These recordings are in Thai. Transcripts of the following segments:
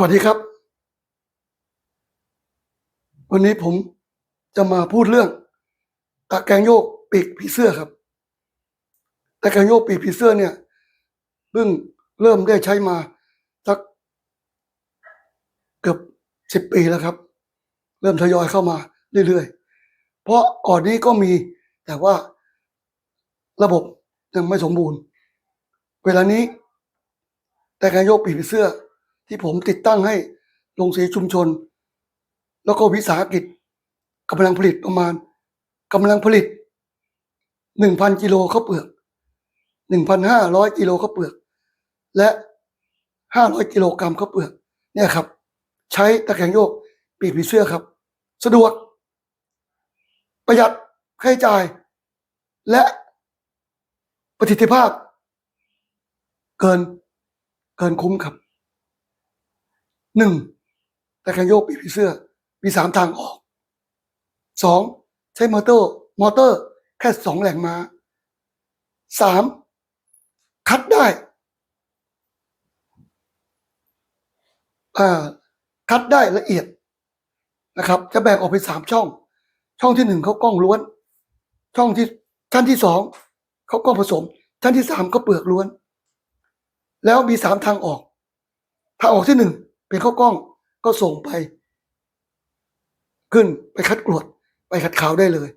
สวัสดีครับ วันนี้ผมจะมาพูดเรื่องตะแกรงโยกปีกผีเสื้อครับตะแกรงโยกปีกผีเสื้อเนี่ยเพิ่งเริ่มได้ใช้มาสักเกือบสิบปีแล้วครับ เริ่มทยอยเข้ามาเรื่อยๆ เพราะก่อนนี้ก็มีแต่ว่าระบบยังไม่สมบูรณ์ เวลานี้ แต่การโยกปีกผีเสื้อ ที่ผมติดตั้งให้โรงสีชุมชน แล้วก็วิสาหกิจกำลังผลิตประมาณกำลังผลิตหนึ่งพันกิโลข้าวเปลือกหนึ่งพันห้าร้อยกิโลข้าวเปลือก และห้าร้อยกิโลกรัมข้าวเปลือกเนี่ยครับ ใช้ตะแกรงโยกปีกผีเสื้อครับ สะดวก ประหยัดค่าใช้จ่าย และประสิทธิภาพ เกินเกินคุ้มครับ หนึ่งตะแกรงโยกปีผีเสื้อ มีสามทางออกสองใช้มอเตอร์ มอเตอร์ แค่สองแหล่งมาสามคัดได้คัดได้ละเอียดนะครับ จะแบ่งออกเป็นสามช่อง ช่องที่หนึ่งเขากล้องล้วน ช่องที่ชั้นที่สองเขากล้องผสม ชั้นที่สามก็เปลือกล้วน แล้วมีสามทางออกทางออกที่หนึ่ง เป็นข้าวกล้องก็ส่งไป ขึ้นไปคัดกรวด ไปขัดขาวได้เลย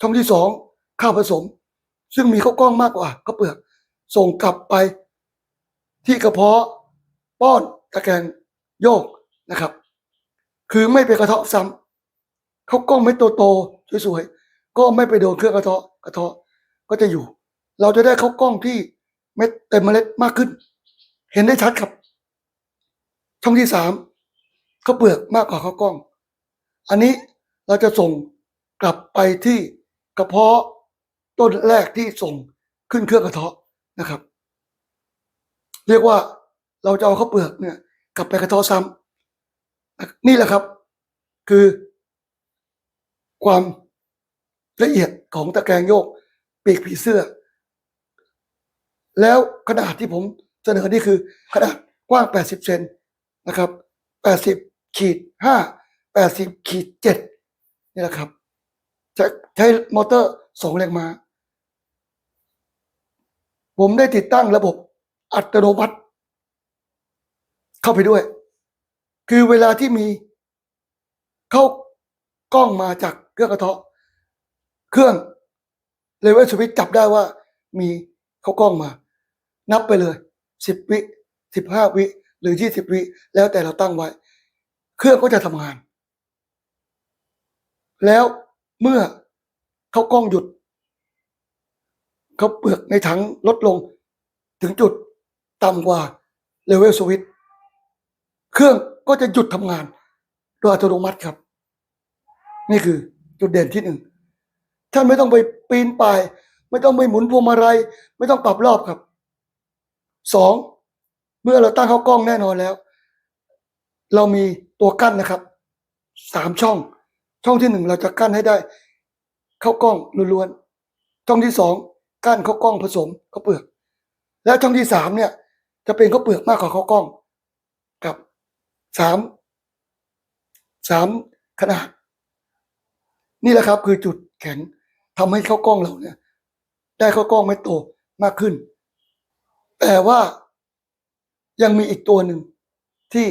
ช่องที่สองข้าวผสม ซึ่งมีข้าวกล้องมากกว่าข้าวเปลือก ส่งกลับไปที่กระเพาะป้อนตะแกรงโยกนะครับ คือไม่ไปกระเทาะซ้ำข้าวกล้องไม่โตโตๆสวยๆก็ไม่ไปโดนเครื่องกระเทาะกระเทาะก็จะอยู่ เราจะได้ข้าวกล้องที่เม็ดเต็มเมล็ดมากขึ้น เห็นได้ชัดครับ ช่องที่สามข้าวเปลือกมากกว่าข้าวกล้อง อันนี้เราจะส่งกลับไปที่กระเพาะต้นแรกที่ส่งขึ้นเครื่องกระเทาะนะครับ เรียกว่าเราจะเอาข้าวเปลือกเนี่ยกลับไปกระเทาะซ้ำนี่แหละครับ คือ ความละเอียดของตะแกรงโยกปีกผีเสื้อ แล้วขนาดที่ผมเสนอนี่คือขนาดกว้าง 80 เซน นะครับ80ขีด5 80ขีด7นี่แหละครับใช้ใช้มอเตอร์สองแรงม้า ผมได้ติดตั้งระบบอัตโนมัติ เข้าไปด้วย คือเวลาที่มีเข้ากล้องมาจากเครื่องกระเทาะ เครื่องเลเวลสวิตจับได้ว่ามีเข้ากล้องมา นับไปเลยสิบวิสิบห้าวิ หรือยี่สิบวิแล้วแต่เราตั้งไว้ เครื่องก็จะทำงาน แล้วเมื่อเขากล้องหยุด เขาเปลือกในถังลดลง ถึงจุดต่ำกว่าเลเวลสวิตเครื่องก็จะหยุดทำงาน โดยอัตโนมัติครับ นี่คือจุดเด่นที่หนึ่งท่านไม่ต้องไปปีนป่าย ไม่ต้องไปหมุนพวงมาลัยไม่ต้องปรับรอบครับสอง เมื่อเราตั้งเข้ากล้องแน่นอนแล้ว เรามีตัวกั้นนะครับสามช่อง ช่องที่หนึ่งเราจะกั้นให้ได้ เข้ากล้องล้วนๆช่องที่สองกั้นเข้ากล้องผสมข้าวเปลือก แล้วช่องที่สามเนี่ย จะเป็นข้าวเปลือกมากกว่าข้าวกล้องกับสามสามขนาด นี่แหละครับคือจุดแข็งทำให้ข้าวกล้องเราเนี่ย ได้ข้าวกล้องไม่โตมากขึ้น แต่ว่า ยังมีอีกตัวหนึ่งที่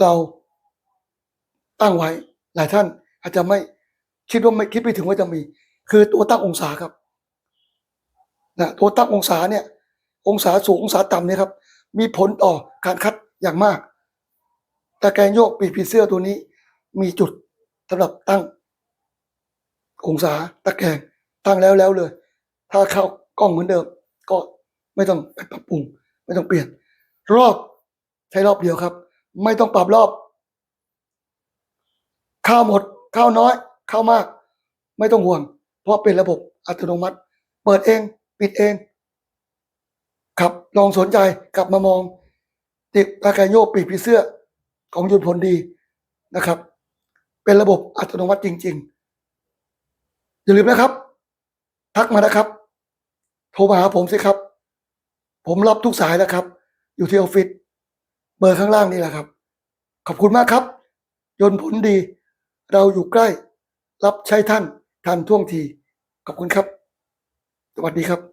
เราตั้งไว้ หลายท่านอาจจะไม่คิดว่าไม่คิดไปถึงว่าจะมี คือตัวตั้งองศาครับนะตัวตั้งองศาเนี่ย องศาสูงองศาต่ำเนี่ยครับ มีผลต่อการคัดอย่างมากตะแกรงโยกปีกผีเสื้อตัวนี้ มีจุดสำหรับตั้ง องศาตะแกรงตั้งแล้วแล้วเลย ถ้าเข้ากล้องเหมือนเดิม ก็ไม่ต้องไปปรับปรุง ไม่ต้องเปลี่ยน รอบใช้รอบเดียวครับ ไม่ต้องปรับรอบ ข้าวหมด ข้าวน้อย ข้าวมาก ไม่ต้องห่วง เพราะเป็นระบบอัตโนมัติ เปิดเอง ปิดเองครับลองสนใจกลับมามอง ติดตาแกรงโยกปีกผีเสื้อของยุนผลดีนะครับ เป็นระบบอัตโนมัติจริง ๆ อย่าลืมนะครับ ทักมานะครับ โทรมาหาผมสิครับ ผมรับทุกสายแล้วครับ อยู่ที่ออฟฟิศเบอร์ข้างล่างนี่แหละครับ ขอบคุณมากครับ ยนผลดี เราอยู่ใกล้ รับใช้ท่านทันท่วงที ขอบคุณครับ สวัสดีครับ